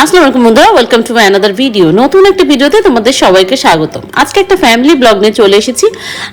আসসালামু আলাইকুম বন্ধুরা welcome to my another video নতুন একটা ভিডিওতে তোমাদের সবাইকে স্বাগতম। আজকে একটা ফ্যামিলি ব্লগ নিয়ে চলে এসেছি।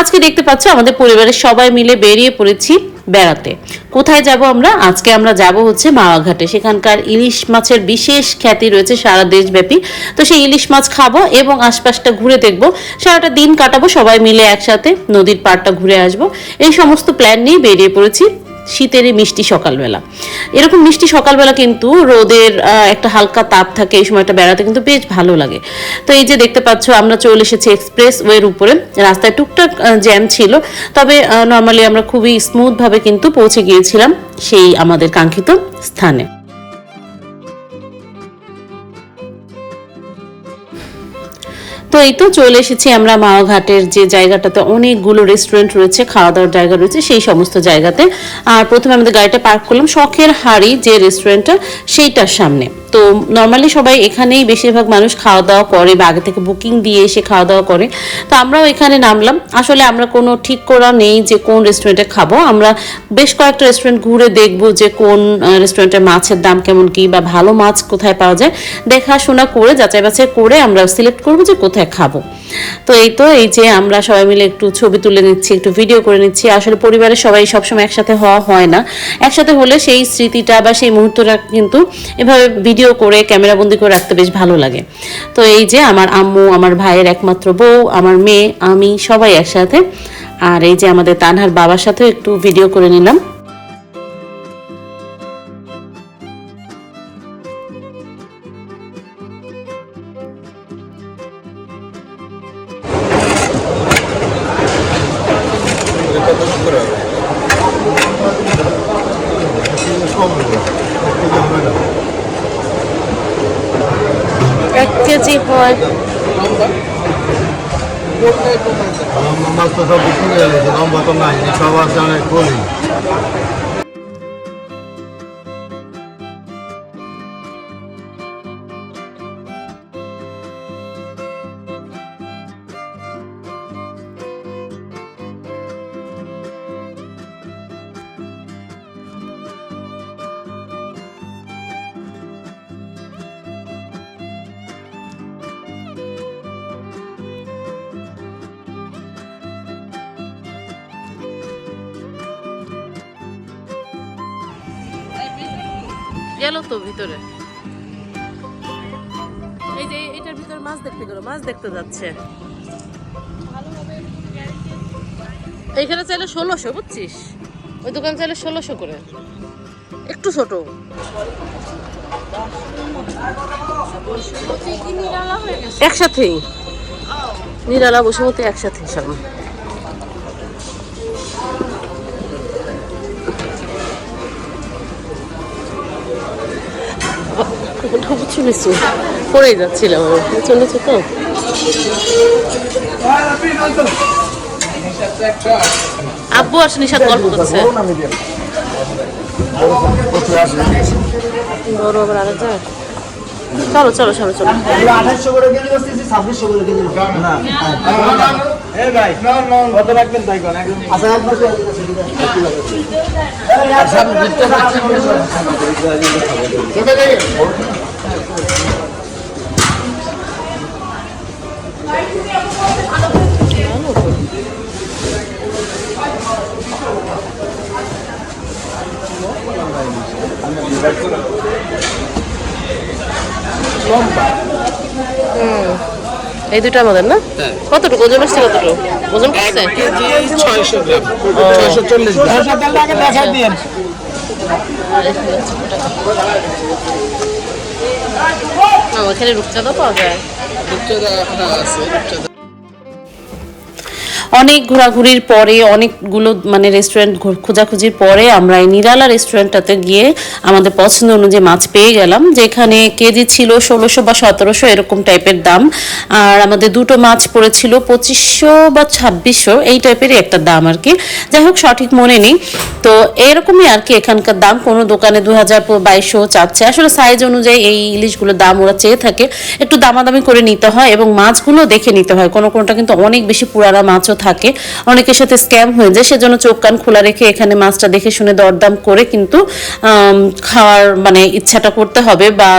আজকে দেখতে পাচ্ছ আমাদের পরিবারের সবাই মিলে বেরিয়ে পড়েছি বেড়াতে। কোথায় যাব আমরা? আজকে আমরা যাব হচ্ছে মাওয়াঘাটে সেখানকার ইলিশ মাছের বিশেষ খ্যাতি রয়েছে সারা দেশব্যাপী। তো সেই ইলিশ মাছ খাব এবং আশপাশটা ঘুরে দেখব। সারাটা দিন কাটাবো সবাই মিলে একসাথে। নদীর পাড়টা ঘুরে আসব। এই সমস্ত প্ল্যান নিয়ে বেরিয়ে পড়েছি। শীতের মিষ্টি সকালবেলা। এরকম মিষ্টি সকালবেলা কিন্তু রোদের একটা হালকা তাপ থাকে এই সময়টা বেড়াতে কিন্তু বেশ ভালো লাগে। তো এই যে দেখতে পাচ্ছ, আমরা চলে এসেছি এক্সপ্রেস ওয়ের উপরে। রাস্তায় টুকটাক জ্যাম ছিল। তবে নর্মালি আমরা খুবই স্মুথভাবে কিন্তু পৌঁছে গিয়েছিলাম সেই আমাদের কাঙ্ক্ষিত স্থানে। তো এই তো চলে এসেছি আমরা মাওঘাটের যে জায়গাটাতে অনেকগুলো রেস্টুরেন্ট রয়েছে খাওয়া দাওয়ার জায়গা রয়েছে, সেই সমস্ত জায়গাতে। আর প্রথমে আমাদের গাড়িটা পার্ক করলাম শখের হাড়ি যে রেস্টুরেন্টটা সেইটার সামনে। তো নর্মালি সবাই এখানেই বেশিরভাগ মানুষ খাওয়া দাওয়া করে বা আগে থেকে বুকিং দিয়ে এসে খাওয়া দাওয়া করে। তো আমরাও এখানে নামলাম। আসলে আমরা কোনো ঠিক করা নেই যে কোন রেস্টুরেন্টে খাব। আমরা বেশ কয়েকটা রেস্টুরেন্ট ঘুরে দেখব যে কোন রেস্টুরেন্টের মাছের দাম কেমন কি বা ভালো মাছ কোথায় পাওয়া যায়। দেখাশোনা করে যাচাই বাছাই করে আমরা সিলেক্ট করব যে কোথায় খাব। তো এই তো, এই যে আমরা সবাই মিলে একটু ছবি তুলে নিচ্ছি, একটু ভিডিও করে নিচ্ছি। আসলে পরিবারের সবাই সবসময় একসাথে হওয়া হয় না। একসাথে হলে সেই স্মৃতিটা বা সেই মুহূর্তটা কিন্তু এভাবে ভিডিও করে ক্যামেরাবন্দি করে রাখতে বেশ ভালো লাগে। তো এই যে আমার আম্মু, আমার ভাইয়ের একমাত্র বউ, আমার মেয়ে, আমি সবাই একসাথে। আর এই যে আমাদের তানহার বাবার সাথেও একটু ভিডিও করে নিলাম। এক কেজি হয়। লম্বা মাছ তো সব বিক্রি হয়ে গেছে লম্বা তো নাই সব আছে অনেক গলি তো ভিতরে। এই যে এটার ভিতরে মাছ দেখতে গেল মাছ দেখতে যাচ্ছে। এইখানে চাইলে ষোলোশো বুঝছিস? ওই দোকান চাইলে ষোলোশো করে। একটু ছোট। একসাথেই। নিরালা বসুমতি একসাথে সব। ওটা বুঝছি নিচু পড়েই যাচ্ছিলাম নিচু নিচু তো আব্বু আর নিশাদ গল্প করছে। বড় আবার যায় চলো চলো চলো চলো। আঠাশশো করে কেজি ছাব্বিশশো করে কেজি না। এই ভাই কত রাখবেন তাই কোন আচ্ছা একবার এই দুটো আমাদের না? কতটুকু? ওজন আসছে কতটুকু? ওজন করছে ছয়শো গ্রাম। ছয়শো চল্লিশ গ্রাম। না, ওখানে রূপচাঁদা পাওয়া যায়। অনেক ঘোরাঘুরির পরে, অনেকগুলো মানে রেস্টুরেন্ট খোঁজাখুঁজির পরে আমরা এই নিরালা রেস্টুরেন্টটাতে গিয়ে আমাদের পছন্দ অনুযায়ী মাছ পেয়ে গেলাম, যেখানে কেজি ছিল ষোলোশো বা সতেরোশো এরকম টাইপের দাম। আর আমাদের দুটো মাছ পড়েছিল পঁচিশশো বা ছাব্বিশশো, এই টাইপেরই একটা দাম আর কি। যাই হোক, সঠিক মনে নেই। তো এরকমই আর কি এখানকার দাম, কোনো দোকানে দু হাজার বাইশশো চাচ্ছে। আসলে সাইজ অনুযায়ী এই ইলিশগুলোর দাম ওরা চেয়ে থাকে। একটু দামাদামি করে নিতে হয় এবং মাছগুলো দেখে নিতে হয়। কোনো কোনোটা কিন্তু অনেক বেশি পুরানা মাছও থাকে। অনেকের সাথে স্ক্যাম হয়ে যায়, সেজন্য চোখ কান খোলা রেখে এখানে মাছটা দেখে শুনে দরদাম করে কিন্তু খাওয়ার মানে ইচ্ছাটা করতে হবে বা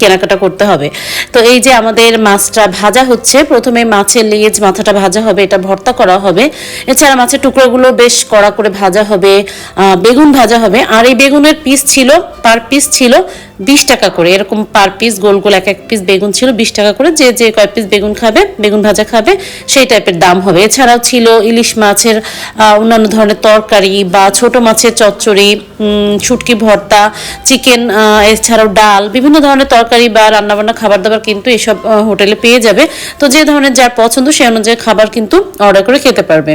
কেনাকাটা করতে হবে। তো এই যে আমাদের মাছটা ভাজা হচ্ছে, প্রথমে মাছের লেজ মাথাটা ভাজা হবে, এটা ভর্তা করা হবে। এছাড়া মাছের টুকরোগুলো বেশ কড়া করে ভাজা হবে বেগুন ভাজা হবে। আর এই বেগুনের পিস ছিল পার পিস ছিল বিশ টাকা করে। এরকম পার পিস গোল গোল এক এক পিস বেগুন ছিল, বিশ টাকা করে। যে যে কয় পিস বেগুন খাবে, বেগুন ভাজা খাবে, সেই টাইপের দাম হবে। এছাড়াও ছিল ইলিশ মাছের অন্যান্য ধরনের তরকারি বা ছোট মাছের চচ্চড়ি শুটকি ভর্তা, চিকেন এছাড়াও ডাল, বিভিন্ন ধরনের তরকারি বা রান্নাবান্না খাবার দাবার কিন্তু এসব হোটেলে পেয়ে যাবে। তো যে ধরনের যার পছন্দ সেই অনুযায়ী খাবার কিন্তু অর্ডার করে খেতে পারবে।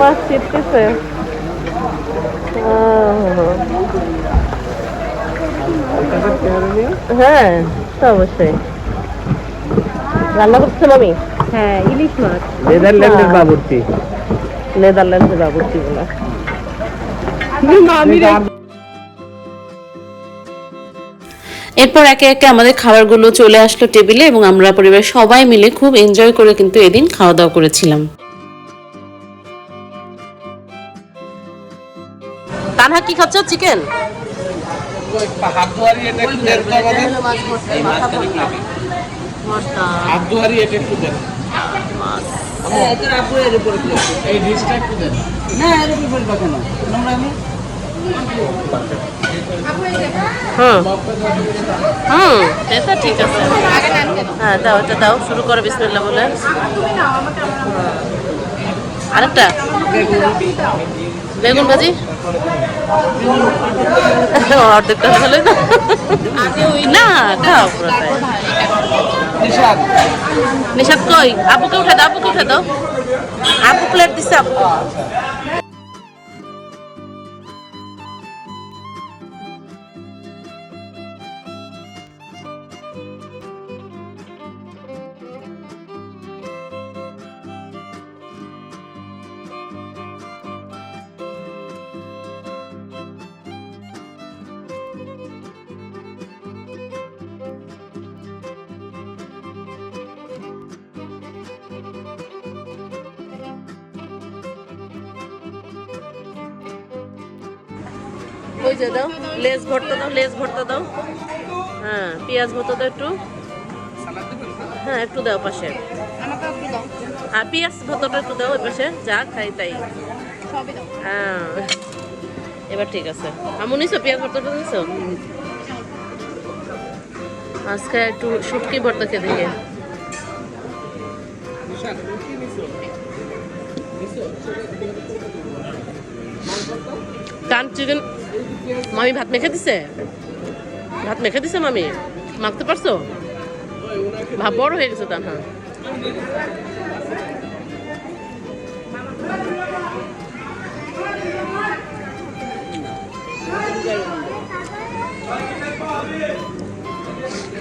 মাছ হ্যাঁ তো অবশ্যই। রান্না করছে মামি? হ্যাঁ ইলিশ মাছ। নেদারল্যান্ডের বাবুর্চি। নেদারল্যান্ডের বাবুর্চি গুলা। এরপর একে একে আমাদের খাবারগুলো চলে আসলো টেবিলে এবং আমরা পরিবারের সবাই মিলে খুব এনজয় করে কিন্তু এদিন খাওয়া দাওয়া করেছিলাম। ডিশটা একটু দেন। হুম। এটা ঠিক আছে। হ্যাঁ দাও এটা দাও শুরু করো বিসমিল্লাহ বলে। আরেকটা? বেগুন ভাজি? অর্ধেকটা হলে না। খাও নিশাদ কই? আপুকে উঠে দাও আপুকে উঠে দাও। আপু প্লেট দিছে আপু ওই যে দাও লেস ভর্তা দাও লেস ভর্তা দাও। হ্যাঁ পেঁয়াজ ভর্তা দাও একটু। হ্যাঁ একটু দাও পাশে। আর পেঁয়াজ ভর্তাটা একটু দাও ওই পাশে যা খাই তাই। হ্যাঁ এবার ঠিক আছে। আমু নিছো পেঁয়াজ ভর্তাটা নিছো? আজকে একটু শুটকি ভর্তা খেয়ে দেখে টান চিকেন মামি ভাত মেখে দিছে? ভাত মেখে দিছে মামি? মাখতে পারছ? ভাত বড় হয়ে গেছে তান হ্যাঁ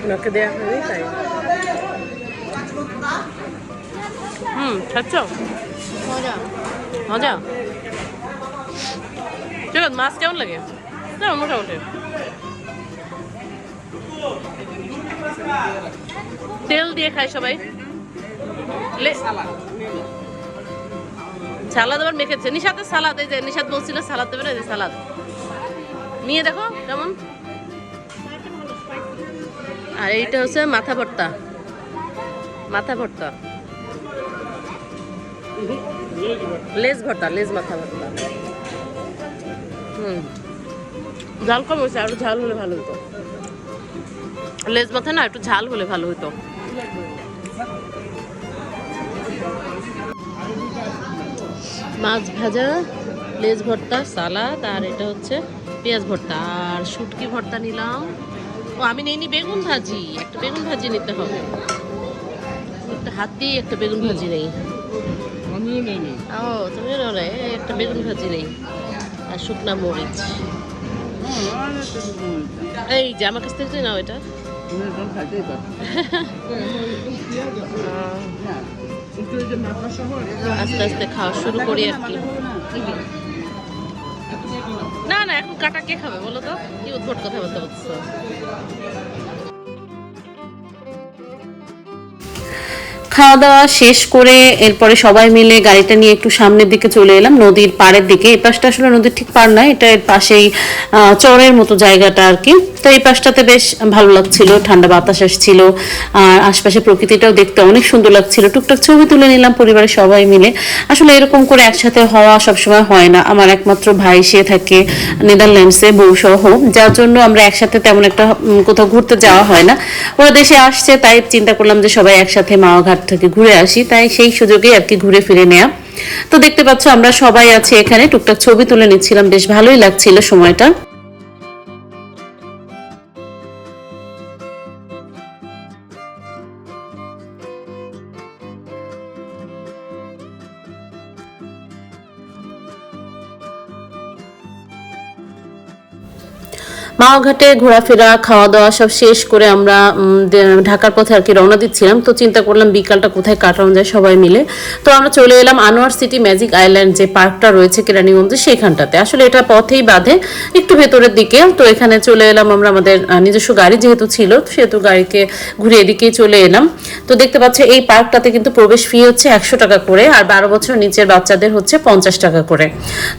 ওনাকে দেওয়া হয়নি তাই। হুম খাচ্ছ? মজা। ঠিক আছে মাছ কেমন লাগে? না, মোটামুটি। তেল দিয়ে খায় সবাই। সালাদ আবার মেখেছে। নিশাতে সালাদ, এই যে নিশাদ বলছিল, সালাদ দেবে না সালাদ। নিয়ে দেখো কেমন। আর এইটা হচ্ছে মাথা ভর্তা। মাথা ভর্তা। লেজ ভর্তা, লেজ মাথা ভর্তা। হুম। ঝাল কম হয়েছে আরও ঝাল হলে ভালো হতো লেজ মাথা না একটু ঝাল হলে ভালো হতো মাছ ভাজা লেজ ভর্তা সালাদ আর এটা হচ্ছে পেঁয়াজ ভর্তা। আর শুটকি ভর্তা নিলাম। ও আমি নিইনি বেগুন ভাজি একটা বেগুন ভাজি নিতে হবে। একটা হাত দিয়ে একটা বেগুন ভাজি নেই। ও তুমি একটা বেগুন ভাজি নেই। আর শুকনা মরিচ। এই যে কাছ থেকে নাও এটা। আস্তে আস্তে খাওয়া শুরু করি আর কি। না না, এখন কাটা কে খাবে বলো তো? কি উদ্ভট বলতে বলছো খাওয়া দাওয়া শেষ করে এরপরে সবাই মিলে গাড়িটা নিয়ে একটু সামনের দিকে চলে এলাম, নদীর পাড়ের দিকে। এপাশটা পাশটা আসলে নদীর ঠিক পার নয়, এটা এর পাশেই চরের মতো জায়গাটা আর কি। তো এই পাশটাতে বেশ ভালো লাগছিল, ঠান্ডা বাতাস আসছিল, আর আশপাশে প্রকৃতিটাও দেখতে অনেক সুন্দর লাগছিল। টুকটাক ছবি তুলে নিলাম পরিবারের সবাই মিলে। আসলে এরকম করে একসাথে হওয়া সবসময় হয় না। আমার একমাত্র ভাই, সে থাকে নেদারল্যান্ডসে বউ সহ যার জন্য আমরা একসাথে তেমন একটা কোথাও ঘুরতে যাওয়া হয় না। ওরা দেশে আসছে, তাই চিন্তা করলাম যে সবাই একসাথে মাওয়াঘাট থেকে ঘুরে আসি। তাই সেই সুযোগে আর কি ঘুরে ফিরে নেয়া। তো দেখতে পাচ্ছ, আমরা সবাই আছি এখানে। টুকটাক ছবি তুলে নিচ্ছিলাম। বেশ ভালোই লাগছিল সময়টা। মাওঘাটে ঘোরাফেরা খাওয়া দাওয়া সব শেষ করে আমরা ঢাকার পথে আর কি রওনা দিচ্ছিলাম। তো চিন্তা করলাম বিকালটা কোথায় কাটানো যায় সবাই মিলে। তো আমরা চলে এলাম আনোয়ার সিটি ম্যাজিক আইল্যান্ড যে পার্কটা রয়েছে কেরানীগঞ্জে সেখানটাতে। আসলে এটা পথেই বাঁধে, একটু ভেতরের দিকে। তো এখানে চলে এলাম আমরা আমাদের নিজস্ব গাড়ি যেহেতু ছিল, সেহেতু গাড়িকে ঘুরে এদিকেই চলে এলাম। তো দেখতে পাচ্ছ এই পার্কটাতে কিন্তু প্রবেশ ফি হচ্ছে একশো টাকা করে, আর বারো বছর নিচের বাচ্চাদের হচ্ছে পঞ্চাশ টাকা করে।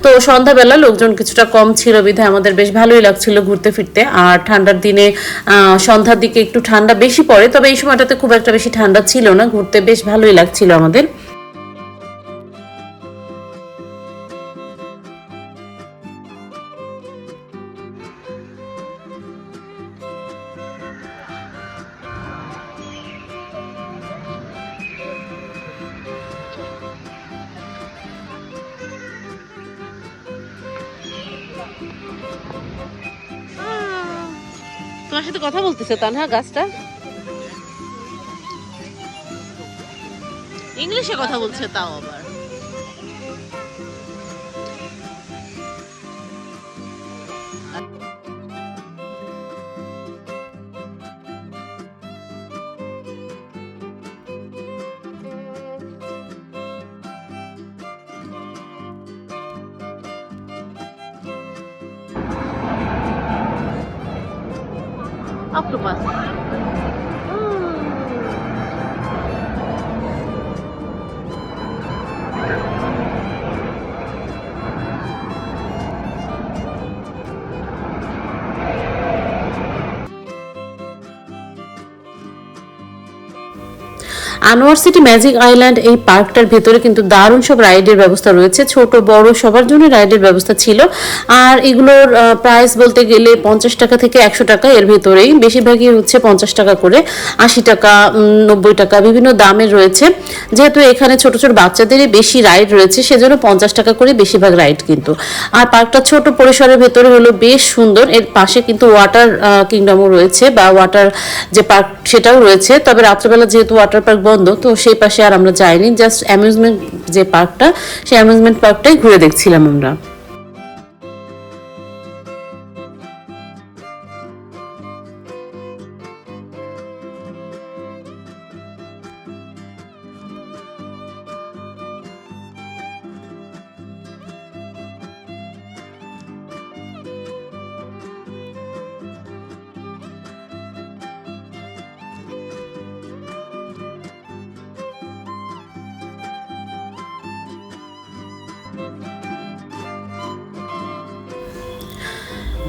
তো সন্ধ্যাবেলা লোকজন কিছুটা কম ছিল, বিধায় আমাদের বেশ ভালোই লাগছিল ঘুরতে। ফিরতে। আর ঠান্ডার দিনে সন্ধ্যার দিকে একটু ঠান্ডা বেশি পড়ে, তবে এই সময়টাতে খুব একটা বেশি ঠান্ডা ছিল না। ঘুরতে বেশ ভালোই লাগছিল আমাদের। তোমার সাথে কথা বলতেছে তা না গাছটা? ইংলিশে কথা বলছে তাও আবার। আনোয়ার সিটি ম্যাজিক আইল্যান্ড এই পার্কটার ভেতরে কিন্তু দারুণ সব রাইডের ব্যবস্থা রয়েছে। ছোট, বড় সবার জন্য রাইডের ব্যবস্থা ছিল। আর এগুলোর প্রাইস বলতে গেলে পঞ্চাশ টাকা থেকে একশো টাকা এর ভেতরেই। বেশিরভাগই হচ্ছে পঞ্চাশ টাকা করে, আশি টাকা নব্বই টাকা বিভিন্ন দামের রয়েছে। যেহেতু এখানে ছোট ছোট বাচ্চাদেরই বেশি রাইড রয়েছে, সেজন্য পঞ্চাশ টাকা করে বেশিরভাগ রাইড কিন্তু। আর পার্কটা ছোট পরিসরের ভেতরে হলো বেশ সুন্দর। এর পাশে কিন্তু ওয়াটার কিংডমও রয়েছে বা ওয়াটার যে পার্ক সেটাও রয়েছে। তবে রাত্রেবেলা যেহেতু ওয়াটার পার্ক বন্ধ তো সেই পাশে আর আমরা যাইনি জাস্ট অ্যামিউজমেন্ট যে পার্কটা সেই অ্যামিউজমেন্ট পার্কটাই ঘুরে দেখছিলাম আমরা।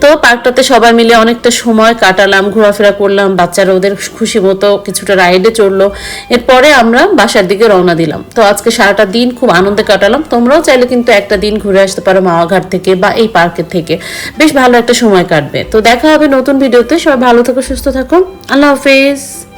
তো পার্কটাতে সবাই মিলে অনেকটা সময় কাটালাম, ঘোরাফেরা করলাম, বাচ্চারা ওদের খুশি মতো কিছুটা রাইডে চড়লো। এরপরে আমরা বাসার দিকে রওনা দিলাম। তো আজকে সারাটা দিন খুব আনন্দে কাটালাম। তোমরাও চাইলে কিন্তু একটা দিন ঘুরে আসতে পারো মাওয়াঘাট থেকে বা এই পার্কের থেকে। বেশ ভালো একটা সময় কাটবে। তো দেখা হবে নতুন ভিডিওতে। সবাই ভালো থাকো, সুস্থ থাকো। আল্লাহ হাফেজ।